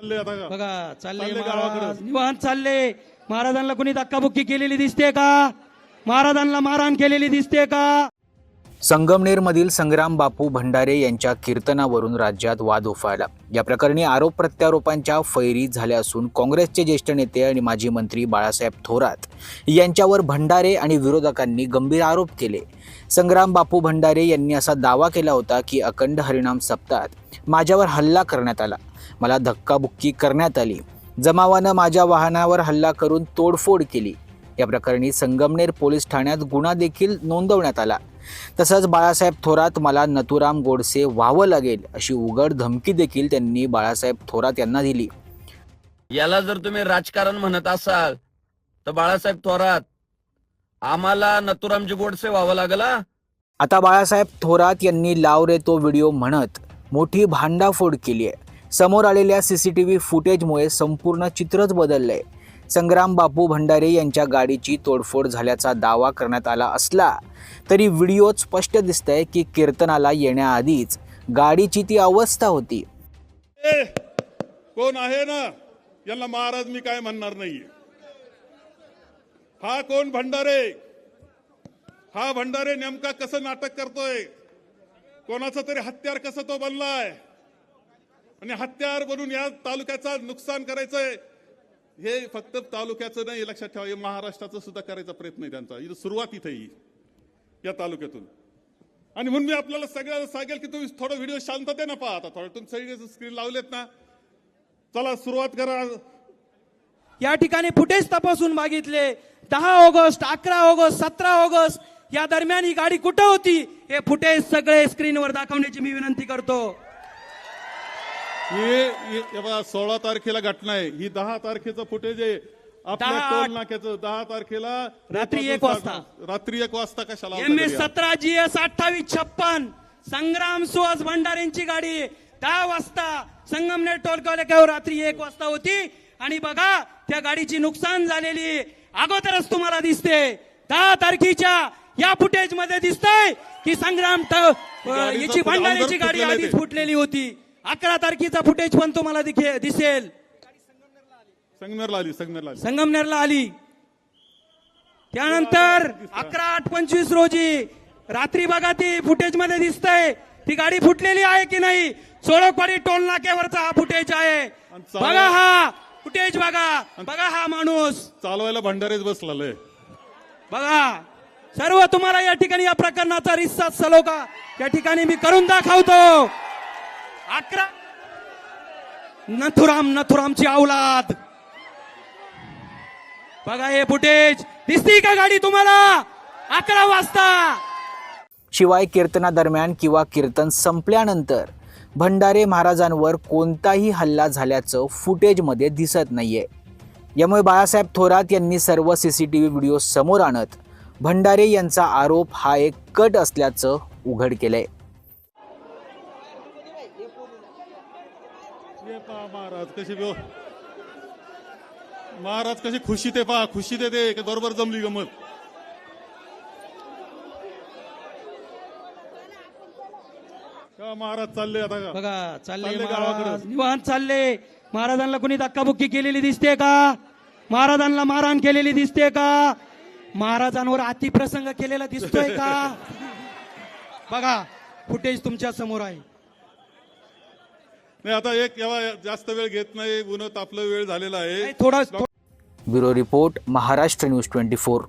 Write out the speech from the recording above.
चालले आता का? बघा चालले चालले महाराज. गावाकडं. निवांत चालले महाराजांना कोणी धक्काबुक्की केलेली दिसते का? महाराजांना मारहाण केलेली दिसते का? संगमनेरमधील संग्राम बापू भंडारे यांच्या कीर्तनावरून राज्यात वाद उफाळला. या प्रकरणी आरोप प्रत्यारोपांच्या फैरी झाल्या असून काँग्रेसचे ज्येष्ठ नेते आणि माजी मंत्री बाळासाहेब थोरात यांच्यावर भंडारे आणि विरोधकांनी गंभीर आरोप केले. संग्राम बापू भंडारे यांनी असा दावा केला होता की अखंड हरिणाम सप्ताहात माझ्यावर हल्ला करण्यात आला. मला धक्काबुक्की करण्यात आली. जमावानं माझ्या वाहनावर हल्ला करून तोडफोड केली. या प्रकरणी संगमनेर पोलीस ठाण्यात गुन्हा देखील नोंदवण्यात आला. तसंच बाळासाहेब थोरात मला नथुराम गोडसे व्हावं लागेल अशी उघड धमकी देखील त्यांनी बाळासाहेब थोरात यांना दिली. याला जर तुम्ही राजकारण म्हणत असाल तर बाळासाहेब थोरात आम्हाला नथुरामजी गोडसे व्हावं लागला? आता बाळासाहेब थोरात यांनी लाव रे तो व्हिडिओ म्हणत मोठी भांडाफोड केली आहे. समोर आलेल्या सी सी टी व्ही फुटेजमुळे संपूर्ण चित्रच बदललंय. संग्राम बापू भंडारे यांच्या गाडीची तोडफोड झाल्याचा दावा करण्यात आला असला तरी व्हिडिओत स्पष्ट दिसतंय की कीर्तनाला येण्याआधीच गाडीची ती अवस्था होती. कोण आहे ना? यांना महाराज मी काय म्हणणार नाहीये. हा कोण भंडारे? हा भंडारे नेमका कसं नाटक करतोय? कोणाचं तरी हत्यार कसं तो बनलाय? आणि हत्यार बनून या तालुक्याचा नुकसान करायचंय. हे फक्त तालुक्याचं नाही लक्षात ठेवा हे महाराष्ट्राचं सुद्धा करायचा प्रयत्न आहे त्यांचा. इथं सुरुवात इथे ही या तालुक्यातून. आणि म्हणून मी आपल्याला सगळ्याला सांगेल की तुम्ही थोडं व्हिडिओ शांततेनं पहा आता थोडं तुम्ही सगळे स्क्रीन लावलेत ना चला सुरुवात करा. या ठिकाणी फुटेज तपासून मागितले. दहा ऑगस्ट अकरा ऑगस्ट सतरा ऑगस्ट या दरम्यान ही गाडी कुठं होती? हे फुटेज सगळे स्क्रीनवर दाखवण्याची मी विनंती करतो. हे बघा सोळा तारखेला घटना आहे ही दहा तारखेचं फुटेज आहे आपल्या दहा- टोल नाक्याचं दहा तारखेला रात्री एक वाजता. रात्री एक वाजता कशाला एम एस? सतरा जी एस अठ्ठावीस छप्पन संग्राम सुहास भंडारेंची गाडी दहा वाजता संगमनेर टोलकावर रात्री एक वाजता होती आणि बघा त्या गाडीची नुकसान झालेली अगोदरच तुम्हाला दिसते दहा तारखेच्या या फुटेजमध्ये दिसतंय की संग्राम याची भंडाऱ्याची गाडी आधीच. फुटलेली होती अकरा तारखेचा फुटेज पण तुम्हाला दिखे- दिसेल. संगमेरला आली संगमेरला आली. संगमनेरला आली. त्यानंतर अकरा आठ पंचवीस रोजी रात्री बघा ती फुटेजमध्ये दिसतंय. ती गाडी फुटलेली आहे की नाही? सोळकवाडी टोल नाक्यावरचा हा फुटेज आहे. बघा हा फुटेज बघा. बघा हा माणूस. चालवायला भंडारेच बसलेलं बघा. सर्व तुम्हाला या ठिकाणी या प्रकरणाचा रिस्सा सलोखा. या ठिकाणी मी करून दाखवतो. अकरा. नथुराम नथुरामची औलाद. बघा हे फुटेज. दिसती का गाडी तुम्हाला? अकरा वाजता. शिवाय कीर्तनादरम्यान किंवा कीर्तन संपल्यानंतर भंडारे महाराजांवर कोणताही हल्ला झाल्याचं फुटेजमध्ये दिसत नाहीये. यामुळे बाळासाहेब थोरात यांनी सर्व C C T V video समोर आणत भंडारे यांचा आरोप हा एक कट असल्याचं उघड केलंय. पहा महाराज? कशी महाराज कशी खुशी ते पहा खुशी ते ते बरोबर जमली गमत. का महाराज चालले आता का? बघा चालले चालले महाराज. गावाकडं. निवांत चालले. महाराजांना कोणी धक्काबुक्की केलेली दिसते का? महाराजांना मारहाण केलेली दिसते का? महाराजांवर अतिप्रसंग केलेला दिसतोय का? बघा फुटेज तुमच्यासमोर आहे. नाही आता एक जास्त वेळ घेत नाही उन्हा तापलं वेळ झालेला आहे. थोडा bureau report Maharashtra news twenty four.